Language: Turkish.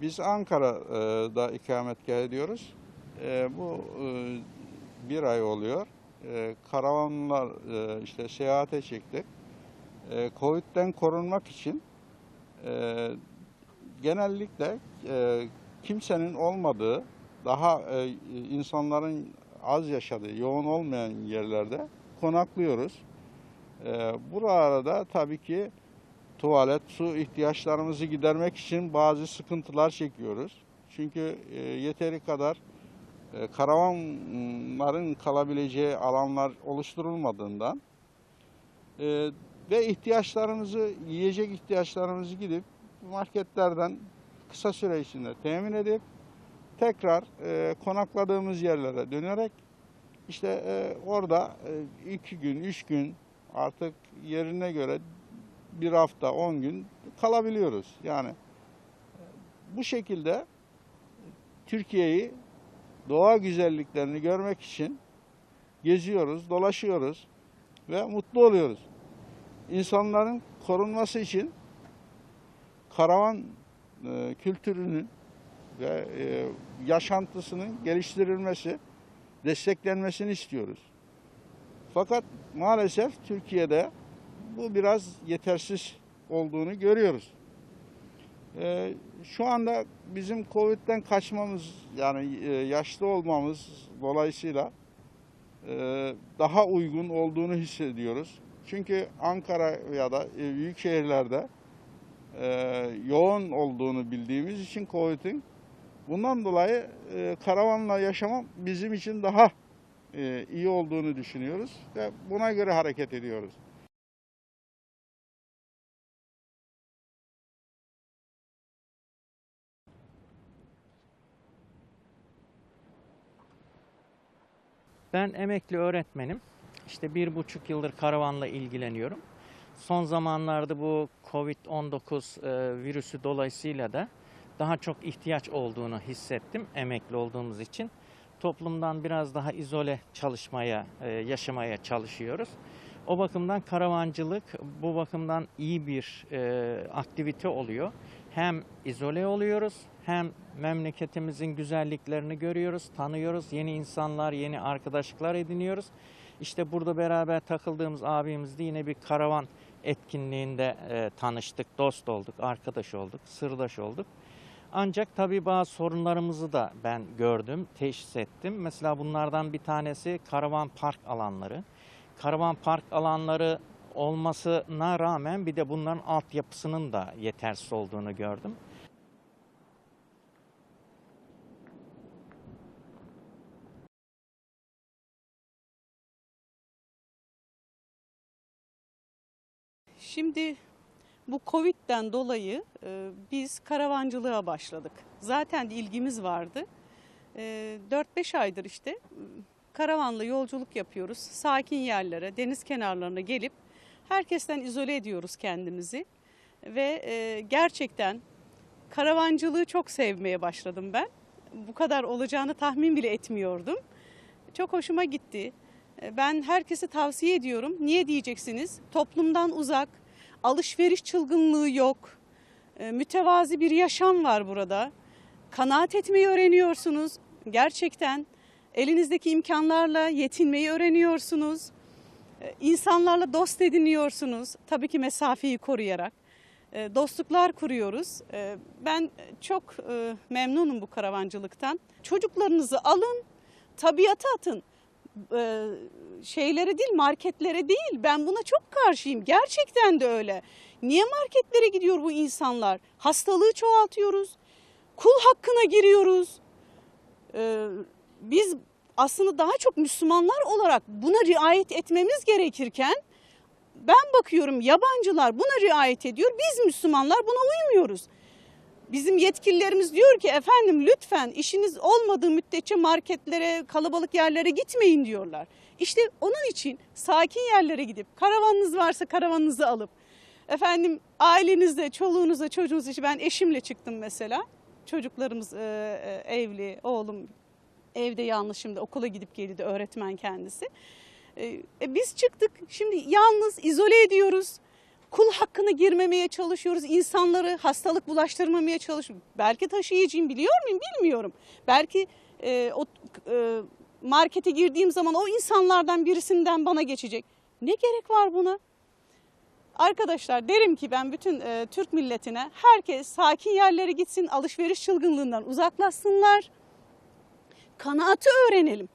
Biz Ankara'da ikametgah ediyoruz. E, bu e, bir ay oluyor. E, karavanlar işte seyahate çıktık. Covid'den korunmak için genellikle kimsenin olmadığı, daha insanların az yaşadığı, yoğun olmayan yerlerde konaklıyoruz. Buralarda tabii ki tuvalet, su ihtiyaçlarımızı gidermek için bazı sıkıntılar çekiyoruz. Çünkü e, yeteri kadar e, karavanların kalabileceği alanlar oluşturulmadığından e, ve ihtiyaçlarımızı, yiyecek ihtiyaçlarımızı gidip marketlerden kısa süre içinde temin edip tekrar e, konakladığımız yerlere dönerek işte e, orada e, iki gün, üç gün artık yerine göre bir hafta, on gün kalabiliyoruz. Yani e, bu şekilde Türkiye'yi doğa güzelliklerini görmek için geziyoruz, dolaşıyoruz ve mutlu oluyoruz. İnsanların korunması için karavan e, kültürünün ve e, yaşantısının geliştirilmesi, desteklenmesini istiyoruz. Fakat maalesef Türkiye'de bu biraz yetersiz olduğunu görüyoruz. E, şu anda bizim Covid'den kaçmamız yani e, yaşlı olmamız dolayısıyla e, daha uygun olduğunu hissediyoruz. Çünkü Ankara ya da e, büyük şehirlerde e, yoğun olduğunu bildiğimiz için Covid'in bundan dolayı e, karavanla yaşamam bizim için daha e, iyi olduğunu düşünüyoruz ve buna göre hareket ediyoruz. Ben emekli öğretmenim. İşte bir buçuk yıldır karavanla ilgileniyorum. Son zamanlarda bu Covid-19 e, virüsü dolayısıyla da daha çok ihtiyaç olduğunu hissettim emekli olduğumuz için. Toplumdan biraz daha izole çalışmaya, e, yaşamaya çalışıyoruz. O bakımdan karavancılık bu bakımdan iyi bir e, aktivite oluyor. Hem izole oluyoruz hem memleketimizin güzelliklerini görüyoruz, tanıyoruz. Yeni insanlar, yeni arkadaşlıklar ediniyoruz. İşte burada beraber takıldığımız abimizle yine bir karavan etkinliğinde e, tanıştık, dost olduk, arkadaş olduk, sırdaş olduk. Ancak tabii bazı sorunlarımızı da ben gördüm, teşhis ettim. Mesela bunlardan bir tanesi karavan park alanları. Karavan park alanları olmasına rağmen bir de bunların altyapısının da yetersiz olduğunu gördüm. Şimdi bu Covid'den dolayı e, biz karavancılığa başladık. Zaten ilgimiz vardı. E, 4-5 aydır işte karavanla yolculuk yapıyoruz. Sakin yerlere, deniz kenarlarına gelip herkesten izole ediyoruz kendimizi. Ve e, gerçekten karavancılığı çok sevmeye başladım ben. Bu kadar olacağını tahmin bile etmiyordum. Çok hoşuma gitti. E, Ben herkese tavsiye ediyorum. Niye diyeceksiniz? Toplumdan uzak, alışveriş çılgınlığı yok. E, Mütevazi bir yaşam var burada. Kanaat etmeyi öğreniyorsunuz. Gerçekten elinizdeki imkanlarla yetinmeyi öğreniyorsunuz. E, İnsanlarla dost ediniyorsunuz. Tabii ki mesafeyi koruyarak. Dostluklar kuruyoruz. Ben çok memnunum bu karavancılıktan. Çocuklarınızı alın, tabiata atın e, şeylere değil marketlere değil ben buna çok karşıyım gerçekten de öyle. Niye marketlere gidiyor bu insanlar? Hastalığı çoğaltıyoruz. Kul hakkına giriyoruz. E, biz aslında daha çok Müslümanlar olarak buna riayet etmemiz gerekirken ben bakıyorum yabancılar buna riayet ediyor. Biz Müslümanlar buna uymuyoruz. Bizim yetkililerimiz diyor ki efendim lütfen işiniz olmadığı müddetçe marketlere, kalabalık yerlere gitmeyin diyorlar. İşte onun için sakin yerlere gidip karavanınız varsa karavanınızı alıp efendim ailenizde, çoluğunuzla, çocuğunuz için ben eşimle çıktım mesela. Çocuklarımız e, evli, oğlum evde yalnız şimdi okula gidip geliyordu öğretmen kendisi. E, biz çıktık şimdi yalnız izole ediyoruz. Kul hakkını girmemeye çalışıyoruz. İnsanları hastalık bulaştırmamaya çalışıyoruz. Belki taşıyıcıyım biliyor muyum bilmiyorum. Belki e, o e, markete girdiğim zaman o insanlardan birisinden bana geçecek. Ne gerek var buna? Arkadaşlar derim ki ben bütün e, Türk milletine herkes sakin yerlere gitsin, alışveriş çılgınlığından uzaklaşsınlar. Kanaatı öğrenelim.